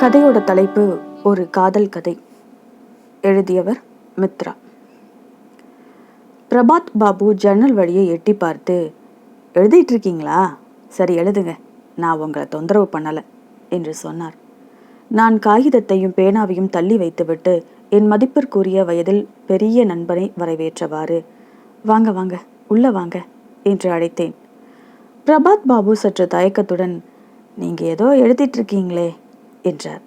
கதையோட தலைப்பு ஒரு காதல் கதை. எழுதியவர் மித்ரா. பிரபாத் பாபு ஜன்னல் வழியை எட்டி பார்த்து எழுதிட்டு இருக்கீங்களா? சரி எழுதுங்க. நான் உங்களை தொந்தரவு பண்ணலை என்று சொன்னார். நான் காகிதத்தையும் பேனாவையும் தள்ளி வைத்துவிட்டு என் மதிப்பிற்குரிய வயதில் பெரிய நண்பனை வரவேற்றவாறு வாங்க வாங்க உள்ள வாங்க என்று அழைத்தேன். பிரபாத் பாபு சற்று தயக்கத்துடன் நீங்க ஏதோ எழுதிட்டு இருக்கீங்களே என்றார்.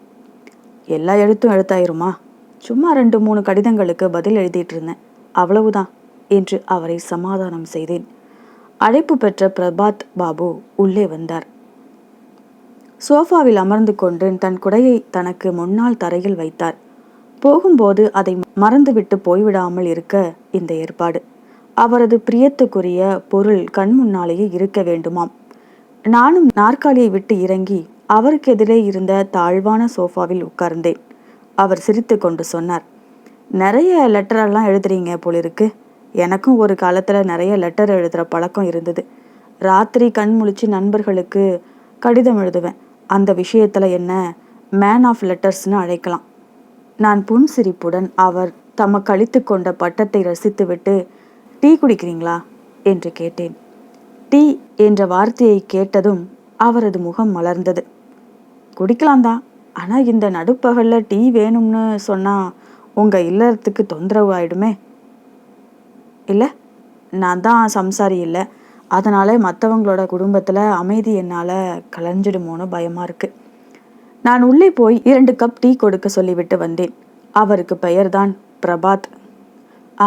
எல்லா எழுத்தும் எழுத்தாயிருமா? சும்மா ரெண்டு மூணு கடிதங்களுக்கு பதில் எழுதிட்டு இருந்தேன் அவ்வளவுதான் என்று அவரை சமாதானம் செய்தேன். அழைப்பு பெற்ற பிரபாத் பாபு உள்ளே வந்தார். சோஃபாவில் அமர்ந்து கொண்டு தன் குடையை தனக்கு முன்னால் தரையில் வைத்தார். போகும்போது அதை மறந்துவிட்டு போய்விடாமல் இருக்க இந்த ஏற்பாடு. அவரது பிரியத்துக்குரிய பொருள் கண் முன்னாலேயே இருக்க வேண்டுமாம். நானும் நாற்காலியை விட்டு இறங்கி அவருக்கு எதிரே இருந்த தாழ்வான சோஃபாவில் உட்கார்ந்தேன். அவர் சிரித்து கொண்டு சொன்னார் நிறைய லெட்டரெல்லாம் எழுதுறீங்க போலிருக்கு. எனக்கும் ஒரு காலத்தில் நிறைய லெட்டர் எழுதுகிற பழக்கம் இருந்தது. ராத்திரி கண் முழிச்சு நண்பர்களுக்கு கடிதம் எழுதுவேன். அந்த விஷயத்தில் என்ன மேன் ஆஃப் லெட்டர்ஸ்னு அழைக்கலாம். நான் புன்சிரிப்புடன் அவர் தமக்கு அளித்து கொண்ட பட்டத்தை ரசித்துவிட்டு டீ குடிக்கிறீங்களா? என்று கேட்டேன். டீ என்ற வார்த்தையை கேட்டதும் அவரது முகம் மலர்ந்தது. குடிக்கலாம் தான் ஆனால் இந்த நடுப்பகலில் டீ வேணும்னு சொன்னால் உங்கள் இல்லறத்துக்கு தொந்தரவு ஆயிடுமே. இல்லை நான் தான் சம்சாரி இல்லை. அதனால மற்றவங்களோட குடும்பத்தில் அமைதி என்னால் கலைஞ்சிடுமோன்னு பயமாக இருக்குது நான் உள்ளே போய் இரண்டு கப் டீ கொடுக்க சொல்லிவிட்டு வந்தேன். அவருக்கு பெயர்தான் பிரபாத்.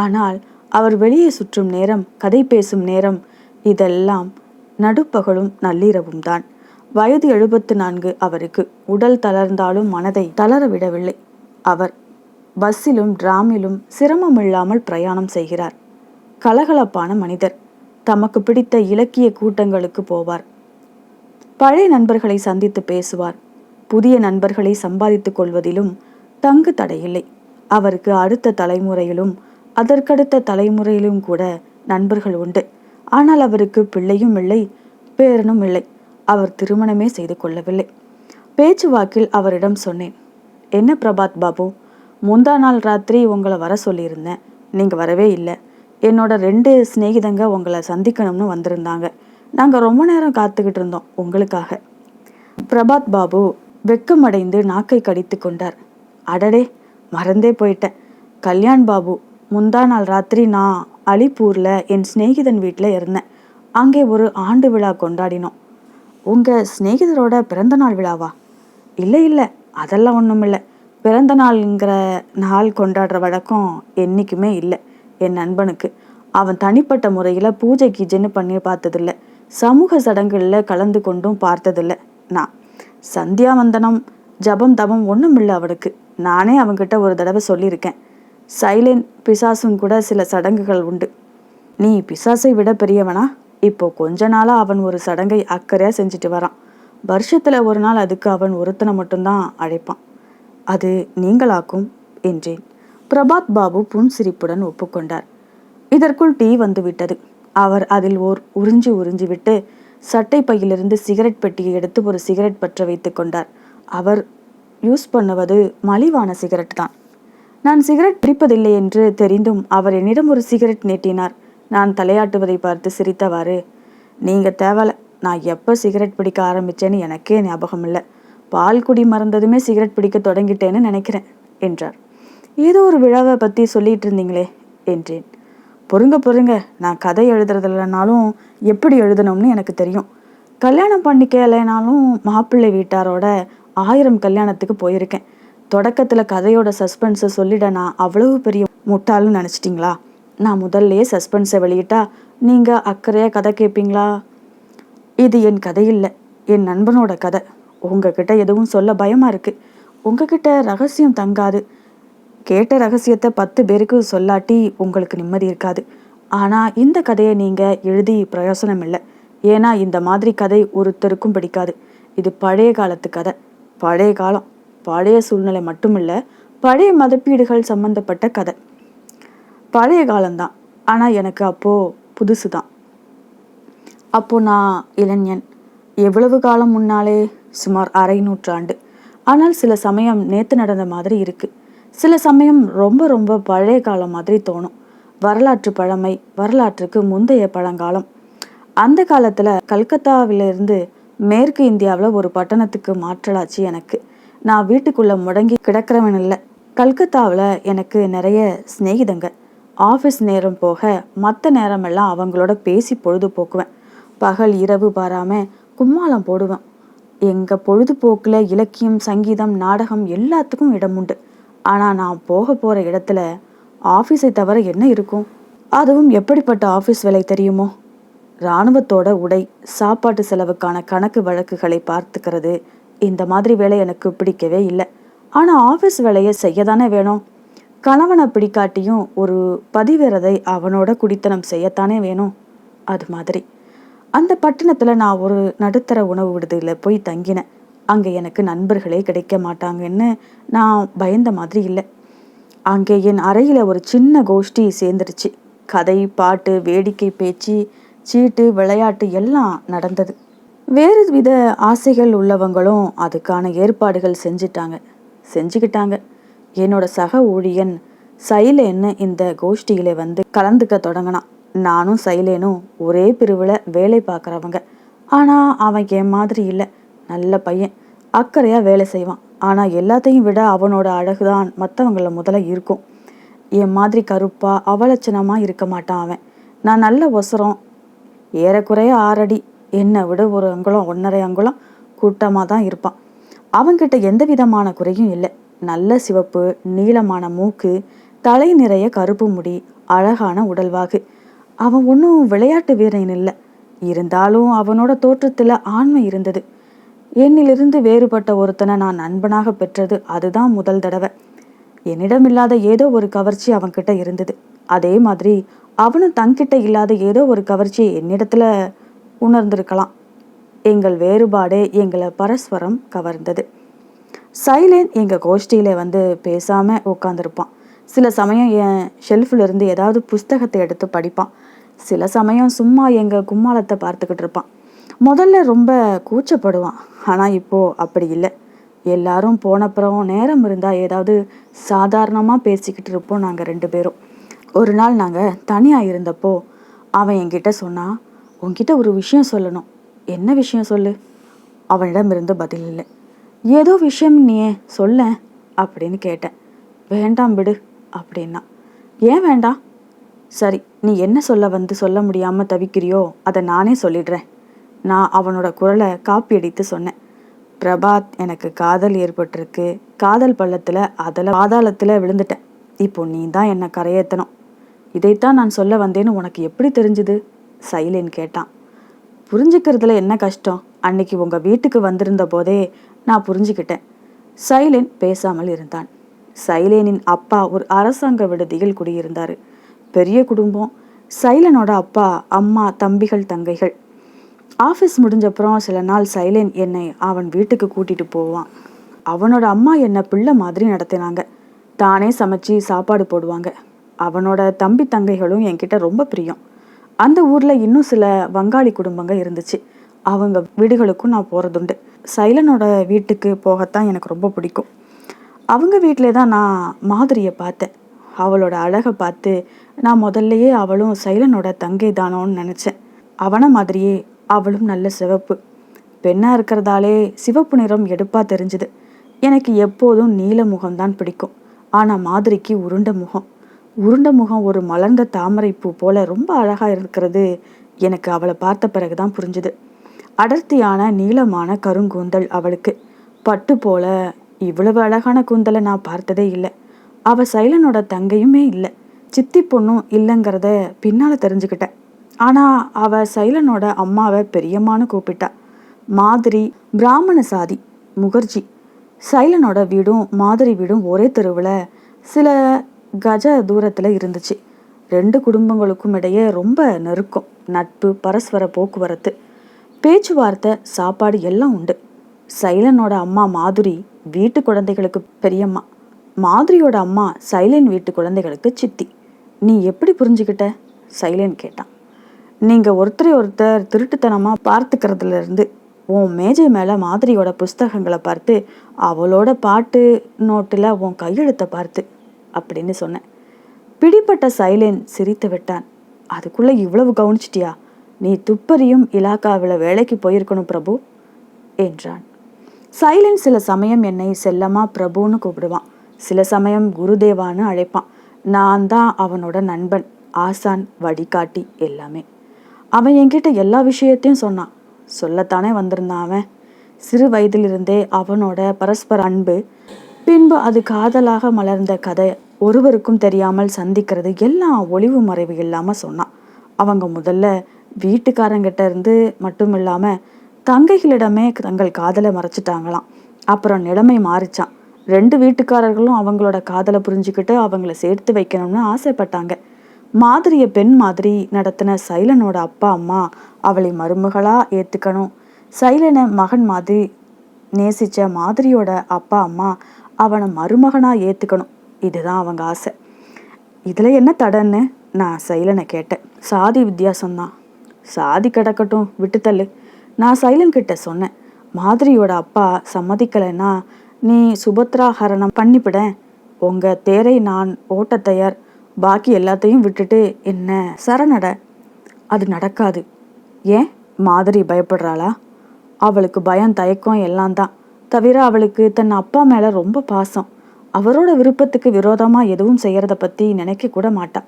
ஆனால் அவர் வெளியே சுற்றும் நேரம் கதை பேசும் நேரம் இதெல்லாம் நடுப்பகலும் நள்ளிரவும் தான் வயது எழுபத்து நான்கு அவருக்கு உடல் தளர்ந்தாலும் மனதை தளர விடவில்லை அவர் பஸ்ஸிலும் டிராமிலும் சிரமமில்லாமல் பிரயாணம் செய்கிறார். கலகலப்பான மனிதர். தமக்கு பிடித்த இலக்கிய கூட்டங்களுக்கு போவார். பழைய நண்பர்களை சந்தித்து பேசுவார். புதிய நண்பர்களை சம்பாதித்துக் கொள்வதிலும் தங்கு தடையில்லை. அவருக்கு அடுத்த தலைமுறையிலும் அதற்கடுத்த தலைமுறையிலும் கூட நண்பர்கள் உண்டு. ஆனால் அவருக்கு பிள்ளையும் இல்லை பேரனும் இல்லை. அவர் திருமணமே செய்து கொள்ளவில்லை. பேச்சுவாக்கில் அவரிடம் சொன்னேன் என்ன பிரபாத் பாபு முந்தா நாள் ராத்திரி உங்களை வர சொல்லியிருந்தேன். நீங்கள் வரவே இல்லை. என்னோட ரெண்டு சிநேகிதங்க உங்களை சந்திக்கணும்னு வந்திருந்தாங்க. நாங்கள் ரொம்ப நேரம் காத்துக்கிட்டு இருந்தோம் உங்களுக்காக. பிரபாத் பாபு வெக்கமடைந்து நாக்கை கடித்து கொண்டார். அடடே மறந்தே போயிட்டேன். கல்யாண் பாபு முந்தா நாள் ராத்திரி நான் அலிப்பூரில் என் சிநேகிதன் வீட்டில் இருந்தேன். அங்கே ஒரு ஆண்டு விழா கொண்டாடினோம். உங்கள் சிநேகிதரோட பிறந்த நாள் விழாவா? இல்லை இல்லை. அதெல்லாம் ஒன்றும் இல்லை. பிறந்த நாளுங்கிற நாள் கொண்டாடுற வழக்கம் என்றைக்குமே இல்லை என் நண்பனுக்கு. அவன் தனிப்பட்ட முறையில் பூஜை கீஜைன்னு பண்ணி பார்த்ததில்ல. சமூக சடங்குகளில் கலந்து கொண்டும் பார்த்ததில்ல நான். சந்தியாவந்தனம் ஜபம் தபம் ஒன்றும் இல்லை அவனுக்கு. நானே அவன்கிட்ட ஒரு தடவை சொல்லியிருக்கேன். சைலன் பிசாசும் கூட சில சடங்குகள் உண்டு. நீ பிசாசை விட பெரியவனா? இப்போ கொஞ்ச நாளாக அவன் ஒரு சடங்கை அக்கறையாக செஞ்சுட்டு வரான். வருஷத்தில் ஒரு நாள் அதுக்கு அவன் ஒருத்தனை மட்டும்தான் அழைப்பான். அது நீங்களாக்கும் என்றேன். பிரபாத் பாபு புன்சிரிப்புடன் ஒப்புக்கொண்டார். இதற்குள் டீ வந்துவிட்டது அவர் அதில் ஓர் உறிஞ்சி உறிஞ்சி விட்டு சட்டை பையிலிருந்து சிகரெட் பெட்டியை எடுத்து ஒரு சிகரெட் பற்ற வைத்து கொண்டார். அவர் யூஸ் பண்ணுவது மலிவான சிகரெட் தான் நான் சிகரெட் பிடிப்பதில்லை என்று தெரிந்தும் அவர் என்னிடம் ஒரு சிகரெட் நீட்டினார். நான் தலையாட்டுவதை பார்த்து சிரித்தவாறு நீங்கள் தேவலை நான் எப்போ சிகரெட் பிடிக்க ஆரம்பித்தேன்னு எனக்கே ஞாபகம் இல்லை பால் குடி மறந்ததுமே சிகரெட் பிடிக்க தொடங்கிட்டேன்னு நினைக்கிறேன் என்றார். ஏதோ ஒரு விழாவை பற்றி சொல்லிட்டு இருந்தீங்களே என்றேன். பொறுங்க பொறுங்க நான் கதை எழுதுறதுலனாலும் எப்படி எழுதணும்னு எனக்கு தெரியும். கல்யாணம் பண்ணிக்கலைனாலும் மாப்பிள்ளை வீட்டாரோட ஆயிரம் கல்யாணத்துக்கு போயிருக்கேன். தொடக்கத்தில் கதையோட சஸ்பென்ஸை சொல்லிட நான் அவ்வளவு பெரிய முட்டாளுன்னு நினச்சிட்டிங்களா? நான் முதல்லையே சஸ்பென்ஸை வெளியிட்டா நீங்கள் அக்கறையாக கதை கேட்பீங்களா இது என் கதை இல்லை. என் நண்பனோட கதை. உங்ககிட்ட எதுவும் சொல்ல பயமாக இருக்குது உங்ககிட்ட ரகசியம் தங்காது. கேட்ட ரகசியத்தை பத்து பேருக்கு சொல்லாட்டி உங்களுக்கு நிம்மதி இருக்காது. ஆனால் இந்த கதையை நீங்கள் எழுதி பிரயோசனம் இல்லை. ஏன்னா இந்த மாதிரி கதை ஒருத்தருக்கும் பிடிக்காது. இது பழைய காலத்து கதை. பழைய காலம். பழைய சூழ்நிலை மட்டுமில்லை பழைய மதிப்பீடுகள் சம்பந்தப்பட்ட கதை. பழைய காலம்தான். ஆனால் எனக்கு அப்போது புதுசு தான் அப்போது நான் இளைஞன். எவ்வளவு காலம் முன்னாலே? சுமார் அரை நூற்றாண்டு. ஆனால் சில சமயம் நேற்று நடந்த மாதிரி இருக்குது சில சமயம் ரொம்ப ரொம்ப பழைய காலம் மாதிரி தோணும். வரலாற்று பழமை வரலாற்றுக்கு முந்தைய பழங்காலம். அந்த காலத்தில் கல்கத்தாவிலிருந்து மேற்கு இந்தியாவில் ஒரு பட்டணத்துக்கு மாற்றலாச்சு எனக்கு. நான் வீட்டுக்குள்ளே முடங்கி கிடக்கிறவன் இல்லை. கல்கத்தாவில் எனக்கு நிறைய சிநேகிதங்க ஆஃபீஸ் நேரம் போக மற்ற நேரமெல்லாம் அவங்களோட பேசி பொழுதுபோக்குவேன். பகல் இரவு பாராமல் கும்மாளம் போடுவேன். எங்கள் பொழுதுபோக்கில் இலக்கியம் சங்கீதம் நாடகம் எல்லாத்துக்கும் இடம் உண்டு. ஆனால் நான் போக போகிற இடத்துல ஆஃபீஸை தவிர என்ன இருக்கும்? அதுவும் எப்படிப்பட்ட ஆஃபீஸ் வேலை தெரியுமோ? இராணுவத்தோட உடை சாப்பாட்டு செலவுக்கான கணக்கு வழக்குகளை பார்த்துக்கிறது இந்த மாதிரி வேலை எனக்கு பிடிக்கவே இல்லை. ஆனால் ஆஃபீஸ் வேலையை செய்ய தானே வேணும்? கணவனை பிடிக்காட்டியும் ஒரு பதிவிரதை அவனோட குடித்தனம் செய்யத்தானே வேணும்? அது மாதிரி. அந்த பட்டணத்தில் நான் ஒரு நடுத்தர உணவு விடுதியில் போய் தங்கினேன். அங்கே எனக்கு நண்பர்களே கிடைக்க மாட்டாங்கன்னு நான் பயந்த மாதிரி இல்லை. அங்கே என் அறையில் ஒரு சின்ன கோஷ்டி சேர்ந்துருச்சு. கதை பாட்டு வேடிக்கை பேச்சு சீட்டு விளையாட்டு எல்லாம் நடந்தது. வேறு வித ஆசைகள் உள்ளவங்களும் அதுக்கான ஏற்பாடுகள் செஞ்சிட்டாங்க. செஞ்சுக்கிட்டாங்க. என்னோட சக ஊழியன் சைலேன்னு இந்த கோஷ்டியில வந்து கலந்துக்க தொடங்கினான். நானும் சைலேனும் ஒரே பிரிவில் வேலை பார்க்குறவங்க. ஆனால் அவன் என் மாதிரி இல்லை. நல்ல பையன். அக்கறையாக வேலை செய்வான். ஆனால் எல்லாத்தையும் விட அவனோட அழகு தான் மற்றவங்கள முதல்ல இருக்கும். என் மாதிரி கருப்பாக அவலட்சணமாக இருக்க மாட்டான் அவன். நான் நல்ல ஒசரம் ஏறக்குறைய ஆறடி. என்னை விட ஒரு அங்குலம் ஒன்றரை அங்குலம் கூட்டமாக தான் இருப்பான். அவன்கிட்ட எந்த விதமான குறையும் இல்லை. நல்ல சிவப்பு நீளமான மூக்கு தலை நிறைய கருப்பு முடி அழகான உடல்வாகு. அவன் ஒன்றும் விளையாட்டு வீரன் இல்லை. இருந்தாலும் அவனோட தோற்றத்தில் ஆண்மை இருந்தது. என்னிலிருந்து வேறுபட்ட ஒருத்தனை நான் நண்பனாக பெற்றது அதுதான் முதல் தடவை. என்னிடம் இல்லாத ஏதோ ஒரு கவர்ச்சி அவன்கிட்ட இருந்தது. அதே மாதிரி அவனும் தங்கிட்ட இல்லாத ஏதோ ஒரு கவர்ச்சியை என்னிடத்துல உணர்ந்திருக்கலாம். எங்கள் வேறுபாடே எங்களை பரஸ்பரம் கவர்ந்தது. சைலேன் எங்கள் கோஷ்டியில் வந்து பேசாமல் உட்காந்துருப்பான் சில சமயம் என் ஷெல்ஃபில் இருந்து ஏதாவது புஸ்தகத்தை எடுத்து படிப்பான். சில சமயம் சும்மா எங்கள் கும்மாளத்தை பார்த்துக்கிட்டு இருப்பான். முதல்ல ரொம்ப கூச்சப்படுவான். ஆனால் இப்போது அப்படி இல்லை. எல்லாரும் போனப்புறம் நேரம் இருந்தால் ஏதாவது சாதாரணமாக பேசிக்கிட்டு இருப்போம் நாங்கள் ரெண்டு பேரும். ஒரு நாள் நாங்கள் தனியாக இருந்தப்போ அவன் என்கிட்ட சொன்னான் உன்கிட்ட ஒரு விஷயம் சொல்லணும். என்ன விஷயம் சொல்லு? அவனிடமிருந்து பதில் இல்லை. ஏதோ விஷயம் நீ சொல்ல அப்படின்னு கேட்டேன். வேண்டாம் விடு அப்படின்னா. ஏன் வேண்டாம்? சரி நீ என்ன சொல்ல வந்து சொல்ல முடியாமல் தவிக்கிறியோ அதை நானே சொல்லிடுறேன். நான் அவனோட குரலை காப்பி அடித்து சொன்னேன். பிரபாத் எனக்கு காதல் ஏற்பட்டிருக்கு. காதல் பள்ளத்தில் அதில் பாதாளத்தில் விழுந்துட்டேன். இப்போ நீ தான் என்னை கரையேற்றணும் இதைத்தான் நான் சொல்ல வந்தேன்னு உனக்கு எப்படி தெரிஞ்சுது? சைலின் கேட்டான். புரிஞ்சுக்கிறதுல என்ன கஷ்டம்? அன்னைக்கு உங்கள் வீட்டுக்கு வந்திருந்த போதே நான் புரிஞ்சுக்கிட்டேன். சைலேன் பேசாமல் இருந்தான். சைலேனின் அப்பா ஒரு அரசாங்க விடுதியில் குடியிருந்தார். பெரிய குடும்பம். சைலனோட அப்பா அம்மா தம்பிகள் தங்கைகள். ஆஃபீஸ் முடிஞ்சப்புறம் சில நாள் சைலேன் என்னை அவன் வீட்டுக்கு கூட்டிட்டு போவான். அவனோட அம்மா என்னை பிள்ளை மாதிரி நடத்தினாங்க. தானே சமைச்சு சாப்பாடு போடுவாங்க. அவனோட தம்பி தங்கைகளும் என்கிட்ட ரொம்ப பிரியம். அந்த ஊரில் இன்னும் சில வங்காளி குடும்பங்கள் இருந்துச்சு. அவங்க வீடுகளுக்கும் நான் போகிறதுண்டு சைலனோட வீட்டுக்கு போகத்தான் எனக்கு ரொம்ப பிடிக்கும். அவங்க வீட்டிலே தான் நான் மாதிரியை பார்த்தேன். அவளோட அழகை பார்த்து நான் முதல்லையே அவளும் சைலனோட தங்கை தானோன்னு நினச்சேன். அவனை மாதிரியே அவளும் நல்ல சிவப்பு. பெண்ணாக இருக்கிறதாலே சிவப்பு நிறம் எடுப்பாக தெரிஞ்சுது. எனக்கு எப்போதும் நீல முகம்தான் பிடிக்கும். ஆனால் மாதிரிக்கு உருண்ட முகம். உருண்ட முகம் ஒரு மலர்ந்த தாமரை பூ போல ரொம்ப அழகாக இருக்கிறது எனக்கு அவளை பார்த்த பிறகுதான் புரிஞ்சுது. அடர்த்தியான நீளமான கருங்கூந்தல் அவளுக்கு. பட்டு போல இவ்வளவு அழகான கூந்தலை நான் பார்த்ததே இல்லை. அவ சைலனோட தங்கையுமே இல்லை. சித்தி பொண்ணும் இல்லைங்கிறத பின்னால் தெரிஞ்சுக்கிட்டேன் ஆனால் அவ சைலனோட அம்மாவை பெரியம்மான்னு கூப்பிட்டா. மாதிரி பிராமண சாதி முகர்ஜி. சைலனோட வீடும் மாதிரி வீடும் ஒரே தெருவில் சில கஜ தூரத்தில் இருந்துச்சு. ரெண்டு குடும்பங்களுக்கும் இடையே ரொம்ப நெருக்கம் நட்பு பரஸ்பர போக்குவரத்து. பேச்சுவார்த்தை சாப்பாடு எல்லாம் உண்டு. சைலனோட அம்மா மாதுரி வீட்டு குழந்தைகளுக்கு பெரியம்மா. மாதிரியோட அம்மா சைலன் வீட்டு குழந்தைகளுக்கு சித்தி. நீ எப்படி புரிஞ்சுக்கிட்ட சைலன் கேட்டான். நீங்கள் ஒருத்தரை ஒருத்தர் திருட்டுத்தனமாக பார்த்துக்கிறதுலேருந்து உன் மேஜை மேலே மாதிரியோட புஸ்தகங்களை பார்த்து அவளோட பாட்டு நோட்டில் உன் கையெழுத்தை பார்த்து அப்படின்னு சொன்னேன். பிடிப்பட்ட சைலேன் சிரித்து விட்டான். அதுக்குள்ளே இவ்வளவு கவனிச்சிட்டியா? நீ துப்பறியும் இலாக்காவில் வேலைக்கு போயிருக்கணும் பிரபு என்றான். சைலன் சில சமயம் என்னை செல்லமா பிரபுன்னு கூப்பிடுவான். சில சமயம் குருதேவான்னு அழைப்பான். நான் தான் அவனோட நண்பன் ஆசான் வழிகாட்டி எல்லாமே. அவன் என்கிட்ட எல்லா விஷயத்தையும் சொன்னான். சொல்லத்தானே வந்திருந்தான் அவன். சிறு வயதிலிருந்தே அவனோட பரஸ்பர அன்பு பின்பு அது காதலாக மலர்ந்த கதை ஒருவருக்கும் தெரியாமல் சந்திக்கிறது எல்லாம் ஒளிவு மறைவு இல்லாமல் சொன்னான். அவங்க முதல்ல வீட்டுக்காரங்கிட்ட இருந்து மட்டும் இல்லாமல் தங்கைகளிடமே தங்கள் காதலை மறைச்சிட்டாங்களாம். அப்புறம் நிலைமை மாறிச்சான் ரெண்டு வீட்டுக்காரர்களும் அவங்களோட காதலை புரிஞ்சுக்கிட்டு அவங்கள சேர்த்து வைக்கணும்னு ஆசைப்பட்டாங்க. மாதிரிய பெண் மாதிரி நடத்தின சைலனோட அப்பா அம்மா அவளை மருமகளா ஏத்துக்கணும். சைலனை மகன் மாதிரி நேசிச்ச மாதிரியோட அப்பா அம்மா அவனை மருமகனா ஏத்துக்கணும். இதுதான் அவங்க ஆசை. இதுல என்ன தடன்னு நான் சைலனை கேட்டேன். சாதி வித்தியாசம்தான். சாதி கிடக்கட்டும் விட்டுத்தள்ளு. நான் சைலன் கிட்ட சொன்னேன். மாதிரியோட அப்பா சம்மதிக்கலைன்னா நீ சுபத்ரா ஹரணம் பண்ணிவிட உங்க தேரை நான் ஓட்ட தயார். பாக்கி எல்லாத்தையும் விட்டுட்டு என்ன சரணட? அது நடக்காது. ஏன்? மாதிரி பயப்படுறாளா? அவளுக்கு பயம் தயக்கம் எல்லாம் தான். தவிர அவளுக்கு தன் அப்பா மேல ரொம்ப பாசம். அவரோட விருப்பத்துக்கு விரோதமா எதுவும் செய்யறத பத்தி நினைக்க கூட மாட்டா.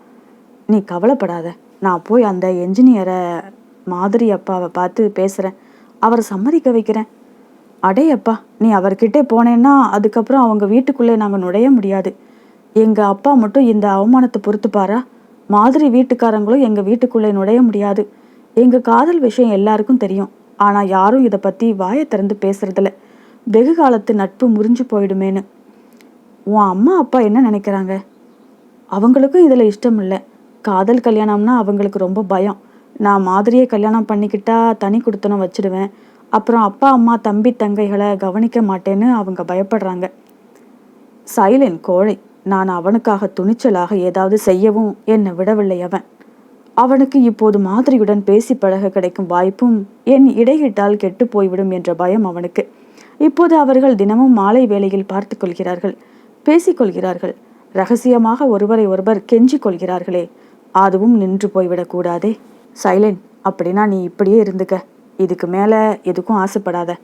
நீ கவலைப்படாத. நான் போய் அந்த என்ஜினியரை மாதிரி அப்பாவை பார்த்து பேசுகிறேன் அவரை சம்மதிக்க வைக்கிறேன். அடே அப்பா நீ அவர்கிட்டே போனேன்னா அதுக்கப்புறம் அவங்க வீட்டுக்குள்ளே நாங்கள் நுழைய முடியாது. எங்கள் அப்பா மட்டும் இந்த அவமானத்தை பொறுத்துப்பாரா? மாதிரி வீட்டுக்காரங்களும் எங்கள் வீட்டுக்குள்ளே நுழைய முடியாது. எங்கள் காதல் விஷயம் எல்லாருக்கும் தெரியும். ஆனால் யாரும் இதை பற்றி வாயை திறந்து பேசுறதில்ல. வெகு காலத்து நட்பு முறிஞ்சு போயிடுமேன்னு. உன் அம்மா அப்பா என்ன நினைக்கிறாங்க? அவங்களுக்கும் இதில் இஷ்டம் இல்லை காதல் கல்யாணம்னா அவங்களுக்கு ரொம்ப பயம். நான் மாதிரியே கல்யாணம் பண்ணிக்கிட்டா தனி கொடுத்தனம் வச்சிடுவேன். அப்புறம் அப்பா அம்மா தம்பி தங்கைகளை கவனிக்க மாட்டேன்னு அவங்க பயப்படுறாங்க. சைலன் கோழை நான் அவனுக்காக துணிச்சலாக ஏதாவது செய்யவும் என்னை விடவில்லை அவன். அவனுக்கு இப்போது மாதிரியுடன் பேசி பழக கிடைக்கும் வாய்ப்பும் என் இடையிட்டால் கெட்டு போய்விடும் என்ற பயம் அவனுக்கு. இப்போது அவர்கள் தினமும் மாலை வேளையில் பார்த்து கொள்கிறார்கள் பேசிக்கொள்கிறார்கள் ரகசியமாக ஒருவரை ஒருவர் கெஞ்சிக் கொள்கிறார்களே அதுவும் நின்று போய்விடக்கூடாதே. சைலன் அப்படின்னா நீ இப்படியே இருந்துக்க. இதுக்கு மேலே எதுக்கும் ஆசைப்படாத.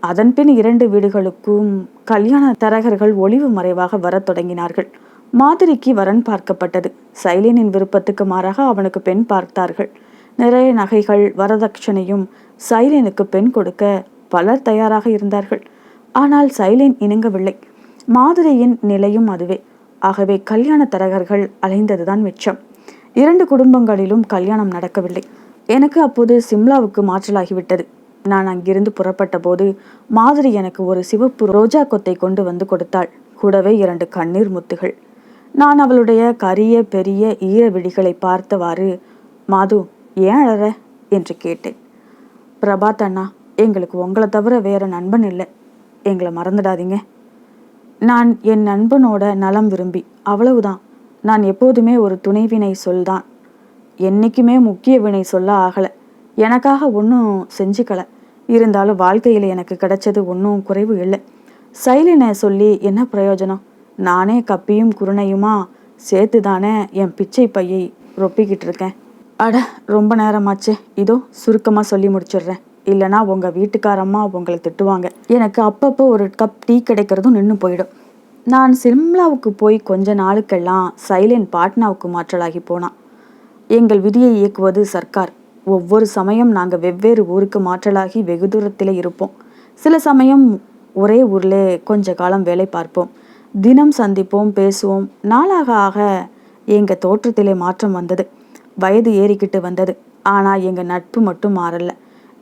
அதன்பின் இரண்டு வீடுகளுக்கும் கல்யாண தரகர்கள் ஒளிவு மறைவாக வரத் தொடங்கினார்கள். மாதிரிக்கு வரன் பார்க்கப்பட்டது. சைலினின் விருப்பத்துக்கு மாறாக அவனுக்கு பெண் பார்த்தார்கள். நிறைய நகைகள் வரதட்சணையும் சைலினுக்கு பெண் கொடுக்க பலர் தயாராக இருந்தார்கள். ஆனால் சைலின் இணங்கவில்லை. மாதிரியின் நிலையும் அதுவே. ஆகவே கல்யாண தரகர்கள் அலைந்ததுதான் மிச்சம். இரண்டு குடும்பங்களிலும் கல்யாணம் நடக்கவில்லை. எனக்கு அப்போது சிம்லாவுக்கு மாற்றலாகிவிட்டது. நான் அங்கிருந்து புறப்பட்ட போது மாதிரி எனக்கு ஒரு சிவப்பு ரோஜா கொத்தை கொண்டு வந்து கொடுத்தாள். கூடவே இரண்டு கண்ணீர் முத்துகள். நான் அவளுடைய கரிய பெரிய ஈர விழிகளை பார்த்தவாறு மாது ஏன் அழற? என்று கேட்டேன். பிரபாத் அண்ணா எங்களுக்கு உங்களை தவிர வேற நண்பன் இல்லை. எங்களை மறந்துடாதீங்க. நான் என் நண்பனோட நலம் விரும்பி அவ்வளவுதான். நான் எப்போதுமே ஒரு துணைவினை சொல்தான். என்றைக்குமே முக்கிய வினை சொல்ல ஆகலை. எனக்காக ஒன்றும் செஞ்சுக்கல. இருந்தாலும் வாழ்க்கையில் எனக்கு கிடைச்சது ஒன்றும் குறைவு இல்லை. சைலினை சொல்லி என்ன பிரயோஜனம்? நானே கப்பியும் குருணையுமா சேர்த்து தானே என் பிச்சை பையை ரொப்பிக்கிட்டு இருக்கேன். அட ரொம்ப நேரமாச்சு. இதோ சுருக்கமாக சொல்லி முடிச்சிடுறேன். இல்லைனா உங்கள் வீட்டுக்காரம்மா உங்களை திட்டுவாங்க. எனக்கு அப்பப்போ ஒரு கப் டீ கிடைக்கிறதும் நின்று போயிடும். நான் சிம்லாவுக்கு போய் கொஞ்ச நாளுக்கெல்லாம் சைலன் பாட்னாவுக்கு மாற்றலாகி போனான். எங்கள் விதியை இயக்குவது சர்க்கார். ஒவ்வொரு சமயம் நாங்கள் வெவ்வேறு ஊருக்கு மாற்றலாகி வெகு தூரத்தில் இருப்போம். சில சமயம் ஒரே ஊரில் கொஞ்ச காலம் வேலை பார்ப்போம். தினம் சந்திப்போம் பேசுவோம். நாளாக ஆக எங்கள் தோற்றத்திலே மாற்றம் வந்தது. வயது ஏறிக்கிட்டு வந்தது. ஆனால் எங்கள் நட்பு மட்டும் மாறல.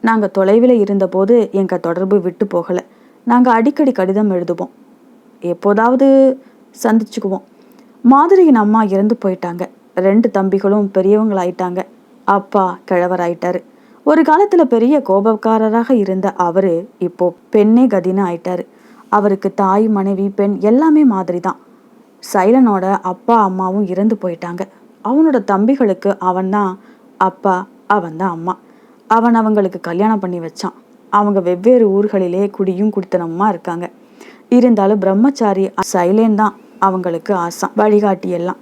நாங்கள் தொலைவில் இருந்தபோது எங்கள் தொடர்பு விட்டு போகலை. நாங்கள் அடிக்கடி கடிதம் எழுதுவோம். எப்போதாவது சந்திச்சுக்குவோம். மாதிரியின் அம்மா இறந்து போயிட்டாங்க. ரெண்டு தம்பிகளும் பெரியவங்களாயிட்டாங்க. அப்பா கிழவராயிட்டாரு. ஒரு காலத்துல பெரிய கோபக்காரராக இருந்த அவரு இப்போ பெண்ணே கதின்னு ஆயிட்டாரு. அவருக்கு தாய் மனைவி பெண் எல்லாமே மாதிரி தான் சைலனோட அப்பா அம்மாவும் இறந்து போயிட்டாங்க. அவனோட தம்பிகளுக்கு அவன்தான் அப்பா அவன்தான் அம்மா. அவன் அவங்களுக்கு கல்யாணம் பண்ணி வச்சான். அவங்க வெவ்வேறு ஊர்களிலே குடியும் குடித்தனமா இருக்காங்க. இருந்தாலும் பிரம்மச்சாரி சைலேன் தான் அவங்களுக்கு ஆசாம் வழிகாட்டி எல்லாம்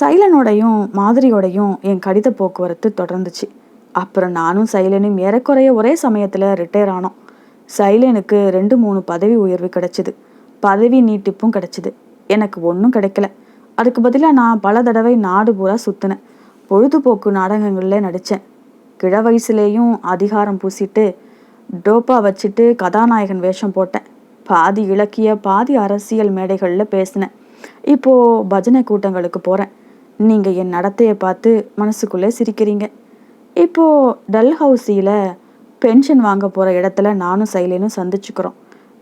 சைலனோடையும் மாதிரியோடையும் என் கடித போக்குவரத்து தொடர்ந்துச்சு. அப்புறம் நானும் சைலனும் ஏறக்குறைய ஒரே சமயத்தில் ரிட்டையர் ஆனோம். சைலனுக்கு ரெண்டு மூணு பதவி உயர்வு கிடைச்சிது. பதவி நீட்டிப்பும் கிடைச்சிது. எனக்கு ஒன்றும் கிடைக்கல. அதுக்கு பதிலாக நான் பல தடவை நாடு பூரா சுற்றினேன் பொழுதுபோக்கு நாடகங்களில் நடித்தேன் கிழ வயசுலேயும் அதிகாரம் பூசிட்டு டோப்பா வச்சுட்டு கதாநாயகன் வேஷம் போட்டேன். பாதி இலக்கிய பாதி அரசியல் மேடைகளில் பேசினேன். இப்போது பஜனை கூட்டங்களுக்கு போகிறேன் நீங்கள் என் நடத்தையை பார்த்து மனசுக்குள்ளே சிரிக்கிறீங்க. இப்போது டல்ஹவுசியில் பென்ஷன் வாங்க போகிற இடத்துல நானும் சைலேனும் சந்திச்சுக்கிறோம்.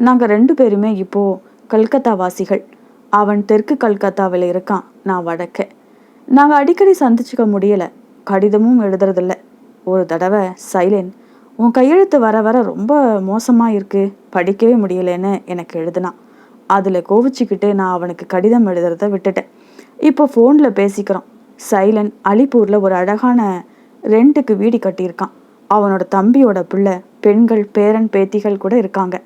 நாங்கள் ரெண்டு பேருமே இப்போது கல்கத்தா வாசிகள் அவன் தெற்கு கல்கத்தாவில் இருக்கான் நான் வடக்க. நாங்கள் அடிக்கடி சந்திச்சுக்க முடியலை. கடிதமும் எழுதுறதில்ல. ஒரு தடவை சைலேன் உன் கையெழுத்து வர வர ரொம்ப மோசமாக இருக்குது படிக்கவே முடியலன்னு எனக்கு எழுதுனான் அதில் கோவிச்சுக்கிட்டு நான் அவனுக்கு கடிதம் எழுதுறத விட்டுட்டேன். இப்போ ஃபோனில் பேசிக்கிறோம். சைலன் அலிப்பூரில் ஒரு அழகான ரெண்டுக்கு வீடு கட்டியிருக்கான். அவனோட தம்பியோட பிள்ளை பெண்கள் பேரன் பேத்திகள் கூட இருக்காங்க.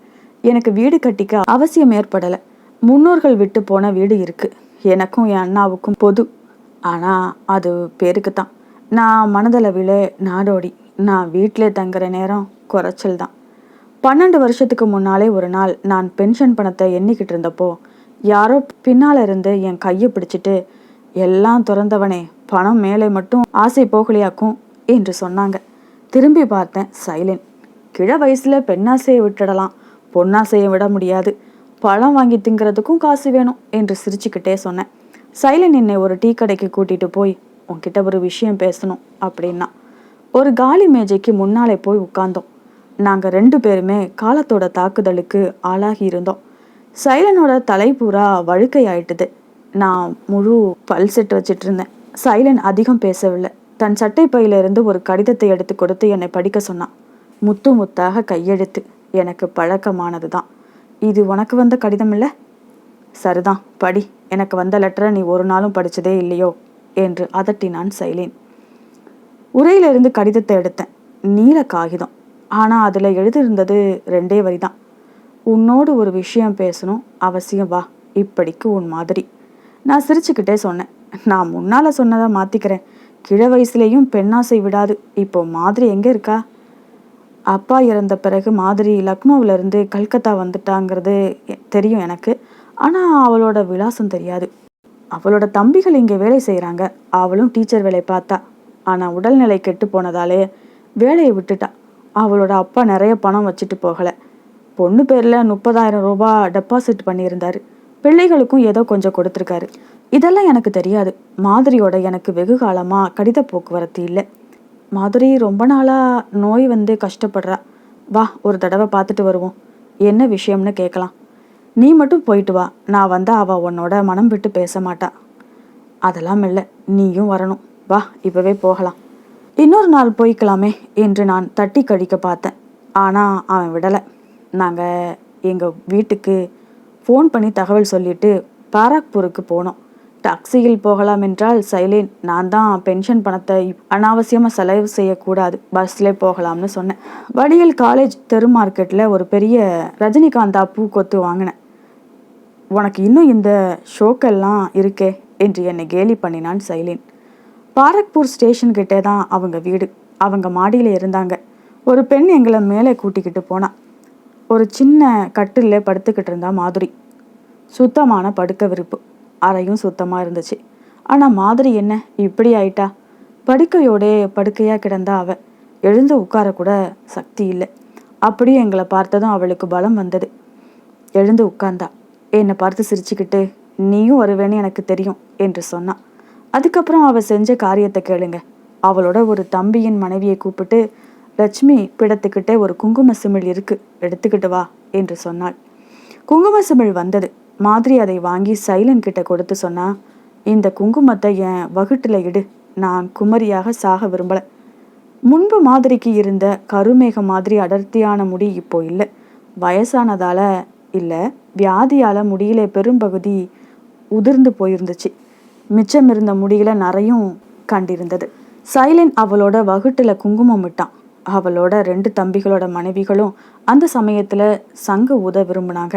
எனக்கு வீடு கட்டிக்க அவசியம் ஏற்படலை. முன்னோர்கள் விட்டு போன வீடு இருக்குது எனக்கும் என் அண்ணாவுக்கும் பொது. ஆனால் அது பேருக்கு தான் நான் மனதளவில் நாடோடி. நான் வீட்டிலே தங்குற நேரம் குறைச்சல் தான். பன்னெண்டு வருஷத்துக்கு முன்னாலே ஒரு நாள் நான் பென்ஷன் பணத்தை எண்ணிக்கிட்டு இருந்தப்போ யாரோ பின்னால் இருந்து என் கையை பிடிச்சிட்டு எல்லாம் திறந்தவனே பணம் மேலே மட்டும் ஆசை போகலையாக்கும் என்று சொன்னாங்க. திரும்பி பார்த்தேன் சைலன் கிழ வயசில் பெண்ணாசையை விட்டுடலாம் பொன்னாசையை விட முடியாது. பழம் வாங்கி திங்கிறதுக்கும் காசு வேணும் என்று சிரிச்சுக்கிட்டே சொன்னேன். சைலன் என்னை ஒரு டீ கடைக்கு கூட்டிட்டு போய் உன்கிட்ட ஒரு விஷயம் பேசணும் அப்படின்னா. ஒரு காலி மேஜைக்கு முன்னாலே போய் உட்கார்ந்தோம். நாங்கள் ரெண்டு பேருமே காலத்தோட தாக்குதலுக்கு ஆளாகி இருந்தோம். சைலனோட தலை பூரா வழுக்கை ஆயிட்டுது நான் முழு பல் செட் வச்சிட்டு இருந்தேன். சைலன் அதிகம் பேசவில்லை. தன் சட்டை பையிலிருந்து ஒரு கடிதத்தை எடுத்து கொடுத்து என்னை படிக்க சொன்னான். முத்து முத்தாக கையெழுத்து. எனக்கு பழக்கமானது தான் இது உனக்கு வந்த கடிதம் இல்லை? சரிதான் படி. எனக்கு வந்த லெட்டரை நீ ஒரு நாளும் படித்ததே இல்லையோ? என்று அதட்டினான் சைலேன். உரையிலிருந்து கடிதத்தை எடுத்தேன். நீல காகிதம். ஆனால் அதில் எழுதியிருந்தது ரெண்டே வரி தான் உன்னோடு ஒரு விஷயம் பேசணும் அவசியம் வா இப்படிக்கு உன் மாதிரி. நான் சிரிச்சுக்கிட்டே சொன்னேன். நான் முன்னால் சொன்னதை மாற்றிக்கிறேன் கிழ வயசுலேயும் பெண்ணாசை விடாது. இப்போ மாதிரி எங்கே இருக்கா? அப்பா இறந்த பிறகு மாதிரி லக்னோவிலேருந்து கல்கத்தா வந்துட்டாங்கிறது தெரியும் எனக்கு. ஆனால் அவளோட விலாசம் தெரியாது. அவளோட தம்பிகள் இங்கே வேலை செய்கிறாங்க அவளும் டீச்சர் வேலை பார்த்தா. ஆனால் உடல்நிலை கெட்டு போனதாலே வேலையை விட்டுட்டா. அவளோட அப்பா நிறைய பணம் வச்சுட்டு போகலை. பொண்ணு பேரில் முப்பதாயிரம் ரூபாய் டெபாசிட் பண்ணியிருந்தாரு. பிள்ளைகளுக்கும் ஏதோ கொஞ்சம் கொடுத்துருக்காரு. இதெல்லாம் எனக்கு தெரியாது. மாதிரியோட எனக்கு வெகு காலமாக கடித போக்குவரத்து இல்லை. மாதிரி ரொம்ப நாளாக நோய் வந்து கஷ்டப்படுறா. வா ஒரு தடவை பார்த்துட்டு வருவோம். என்ன விஷயம்னு கேட்கலாம். நீ மட்டும் போயிட்டு வா. நான் வந்தால் அவள் உன்னோட மனம் விட்டு பேச மாட்டா. அதெல்லாம் இல்லை. நீயும் வரணும். வா இப்போவே போகலாம். இன்னொரு நாள் போய்க்கலாமே என்று நான் தட்டி கழிக்க பார்த்தேன். ஆனால் அவன் விடலை. நாங்கள் எங்கள் வீட்டுக்கு ஃபோன் பண்ணி தகவல் சொல்லிட்டு பாராக்பூருக்கு போனோம். டாக்ஸியில் போகலாம் என்றால் சைலேன் நான் தான் பென்ஷன் பணத்தை அனாவசியமாக செலவு செய்யக்கூடாது. பஸ்ஸில் போகலாம்னு சொன்னேன். வடியல் காலேஜ் தெரு மார்க்கெட்டில் ஒரு பெரிய ரஜினிகாந்தா பூ கொத்து வாங்கினேன். உனக்கு இன்னும் இந்த ஷோக்கெல்லாம் இருக்கே என்று என்னை கேலி பண்ணினான் சைலேன். பாரக்பூர் ஸ்டேஷன் கிட்டே தான் அவங்க வீடு. அவங்க மாடியில் இருந்தாங்க. ஒரு பெண் எங்களை மேலே கூட்டிக்கிட்டு போனான் ஒரு சின்ன கட்டில் படுத்துக்கிட்டு இருந்தா மாதுரி. சுத்தமான படுக்க விருப்பு. அறையும் சுத்தமாக இருந்துச்சு. ஆனால் மாதிரி என்ன? இப்படி ஆயிட்டா? படுக்கையோடே படுக்கையாக கிடந்தா அவ. எழுந்து உட்காரக்கூட சக்தி இல்லை. அப்படியே எங்களை பார்த்ததும் அவளுக்கு பலம் வந்தது. எழுந்து உட்கார்ந்தா. என்னை பார்த்து சிரிச்சுக்கிட்டு நீயும் வருவேன்னு எனக்கு தெரியும் என்று சொன்னான் அதுக்கப்புறம் அவள் செஞ்ச காரியத்தை கேளுங்க. அவளோட ஒரு தம்பியின் மனைவியை கூப்பிட்டு லட்சுமி பிடத்துக்கிட்டே ஒரு குங்கும சிமிழ் இருக்கு எடுத்துக்கிட்டு வா என்று சொன்னாள். குங்கும சிமிழ் வந்தது. மாதிரி அதை வாங்கி சைலன் கிட்ட கொடுத்து சொன்னா இந்த குங்குமத்தை என் வகுட்டில் இடு நான் குமரியாக சாக விரும்பல. முன்பு மாதிரிக்கு இருந்த கருமேக மாதிரி அடர்த்தியான முடி இப்போ இல்லை. வயசானதால இல்லை. வியாதியால முடியிலே பெரும்பகுதி உதிர்ந்து போயிருந்துச்சு. மிச்சம் இருந்த முடியில நிறையும் கண்டிருந்தது. சைலன் அவளோட வகுட்டுல குங்குமம் விட்டான். அவளோட ரெண்டு தம்பிகளோட மனைவிகளும் அந்த சமயத்தில் சங்க உத விரும்பினாங்க.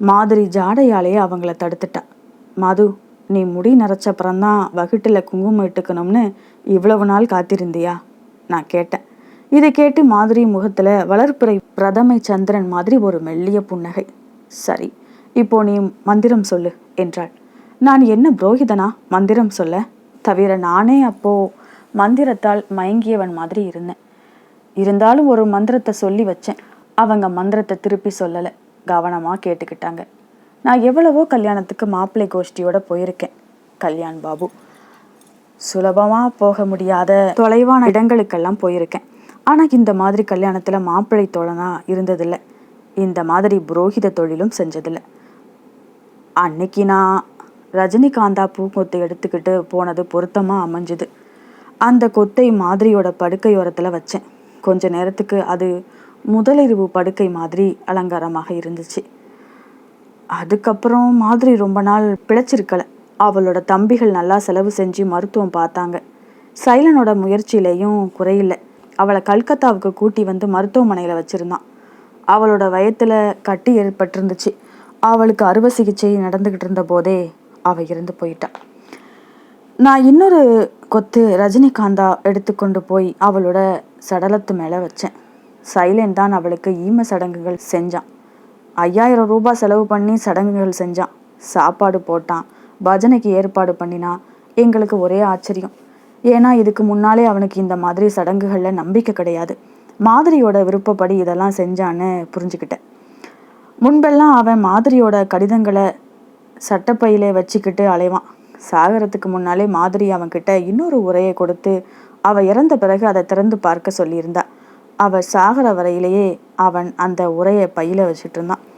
மாதிரி ஜாடையாலேயே அவங்கள தடுத்துட்டா. மது நீ முடி நரைச்சப்புறம்தான் வகுட்டில் குங்குமம் இட்டுக்கணும்னு இவ்வளவு நாள் காத்திருந்தியா? நான் கேட்டேன். இதை கேட்டு மாதிரி முகத்தில் வளர்ப்புறை பிரதமை சந்திரன் மாதிரி ஒரு மெல்லிய புன்னகை. சரி இப்போ நீ மந்திரம் சொல்லு என்றாள். நான் என்ன புரோகிதனா? மந்திரம் சொல்ல. தவிர நானே அப்போ மந்திரத்தால் மயங்கியவன் மாதிரி இருந்தேன். இருந்தாலும் ஒரு மந்திரத்தை சொல்லி வச்சேன். அவங்க மந்திரத்தை திருப்பி சொல்லலை. கவனமாக கேட்டுக்கிட்டாங்க. நான் எவ்வளவோ கல்யாணத்துக்கு மாப்பிள்ளை கோஷ்டியோட போயிருக்கேன். கல்யாண் பாபு. சுலபமாக போக முடியாத தொலைவான இடங்களுக்கெல்லாம் போயிருக்கேன். ஆனால் இந்த மாதிரி கல்யாணத்தில் மாப்பிள்ளை தோழனாக இருந்ததில்லை. இந்த மாதிரி புரோகித தொழிலும் செஞ்சதில்லை. அன்னைக்கு நான் ரஜினிகாந்தா பூங்கொத்தை எடுத்துக்கிட்டு போனது பொருத்தமாக அமைஞ்சுது. அந்த கொத்தை மாதிரியோட படுக்கையோரத்தில் வச்சேன். கொஞ்ச நேரத்துக்கு அது முதலிரவு படுக்கை மாதிரி அலங்காரமாக இருந்துச்சு. அதுக்கப்புறம் மாதிரி ரொம்ப நாள் பிழைச்சிருக்கல. அவளோட தம்பிகள் நல்லா செலவு செஞ்சு மருத்துவம் பார்த்தாங்க. சைலனோட முயற்சியிலையும் குறையில்லை. அவளை கல்கத்தாவுக்கு கூட்டி வந்து மருத்துவமனையில் வச்சுருந்தான். அவளோட வயத்தில் கட்டி ஏற்பட்டிருந்துச்சு. அவளுக்கு அறுவை சிகிச்சை நடந்துக்கிட்டு இருந்த போதே அவள் இறந்து போயிட்டாள் நான் இன்னொரு கொத்து ரஜினிகாந்தா எடுத்துக்கொண்டு போய் அவளோட சடலத்து மேலே வச்சேன். சைலன் தான் அவளுக்கு ஈம சடங்குகள் செஞ்சான். ஐயாயிரம் ரூபாய் செலவு பண்ணி சடங்குகள் செஞ்சான். சாப்பாடு போட்டான். பஜனைக்கு ஏற்பாடு பண்ணினா எங்களுக்கு ஒரே ஆச்சரியம். ஏன்னா இதுக்கு முன்னாலே அவனுக்கு இந்த மாதிரி சடங்குகளில் நம்பிக்கை கிடையாது. மாதிரியோட விருப்பப்படி இதெல்லாம் செஞ்சான்னு புரிஞ்சுக்கிட்டேன். முன்பெல்லாம் அவன் மாதிரியோட கடிதங்களை சட்டப்பையிலே வச்சுக்கிட்டு அலைவான். சாகரத்துக்கு முன்னாலே மாதிரி அவன்கிட்ட இன்னொரு உரையை கொடுத்து அவ இறந்த பிறகு அதை திறந்து பார்க்க சொல்லியிருந்தா. அவ சாகர வரையிலேயே அவன் அந்த உரையை பையில வச்சுட்டு இருந்தான்.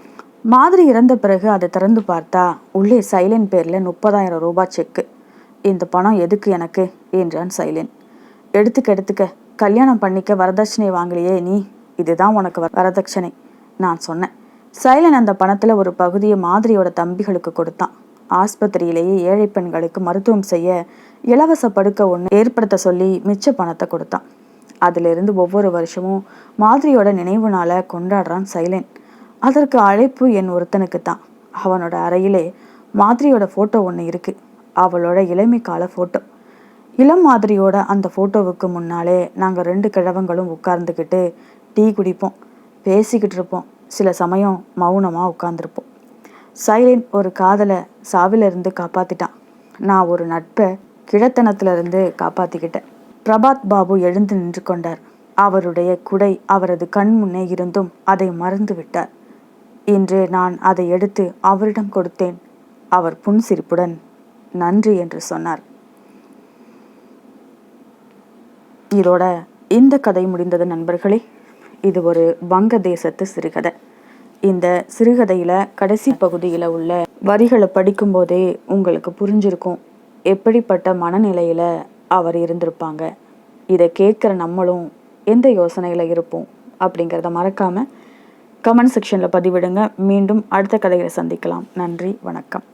மாதிரி இறந்த பிறகு அதை திறந்து பார்த்தா உள்ளே சைலன் பேரில் முப்பதாயிரம் ரூபாய் செக்கு. இந்த பணம் எதுக்கு எனக்கு? என்றான் சைலன். எடுத்துக்க எடுத்துக்க. கல்யாணம் பண்ணிக்க வரதட்சணை வாங்கலையே நீ. இதுதான் உனக்கு வரதட்சணை. நான் சொன்னேன். சைலன் அந்த பணத்தில் ஒரு பகுதியை மாதிரியோட தம்பிகளுக்கு கொடுத்தான். ஆஸ்பத்திரியிலேயே ஏழை பெண்களுக்கு மருத்துவம் செய்ய இலவச படுக்க ஒன்று ஏற்படுத்த சொல்லி மிச்ச பணத்தை கொடுத்தான். அதிலிருந்து ஒவ்வொரு வருஷமும் மாதிரியோட நினைவு நாளை கொண்டாடுறான் சைலன். அதற்கு அழைப்பு என் ஒருத்தனுக்கு தான் அவனோட அறையிலே மாதிரியோட ஃபோட்டோ ஒன்று இருக்குது அவளோட இளமை கால ஃபோட்டோ இளம் மாதிரியோட அந்த ஃபோட்டோவுக்கு முன்னாலே நாங்கள் ரெண்டு கிழவங்களும் உட்கார்ந்துக்கிட்டு டீ குடிப்போம் பேசிக்கிட்டு இருப்போம். சில சமயம் மௌனமாக உட்காந்துருப்போம் சைலின் ஒரு காதலை சாவிலிருந்து காப்பாற்றிட்டான் நான் ஒரு நட்பை கிழத்தனத்திலிருந்து காப்பாற்றிக்கிட்டேன் பிரபாத் பாபு எழுந்து நின்று கொண்டார். அவருடைய குடை அவரது கண் முன்னே இருந்தும் அதை மறந்து விட்டார். இன்று நான் அதை எடுத்து அவரிடம் கொடுத்தேன். அவர் புன்சிரிப்புடன் நன்றி என்று சொன்னார். இதோட இந்த கதை முடிந்தது நண்பர்களே. இது ஒரு வங்கதேசத்து சிறுகதை. இந்த சிறுகதையில் கடைசி பகுதியில் உள்ள வரிகளை படிக்கும்போதே உங்களுக்கு புரிஞ்சிருக்கும் எப்படிப்பட்ட மனநிலையில் அவர் இருந்திருப்பாங்க. இதை கேட்குற நம்மளும் எந்த யோசனையில் இருப்போம் அப்படிங்கிறத மறக்காமல் கமெண்ட் செக்ஷனில் பதிவிடுங்க. மீண்டும் அடுத்த கதைகளை சந்திக்கலாம். நன்றி வணக்கம்.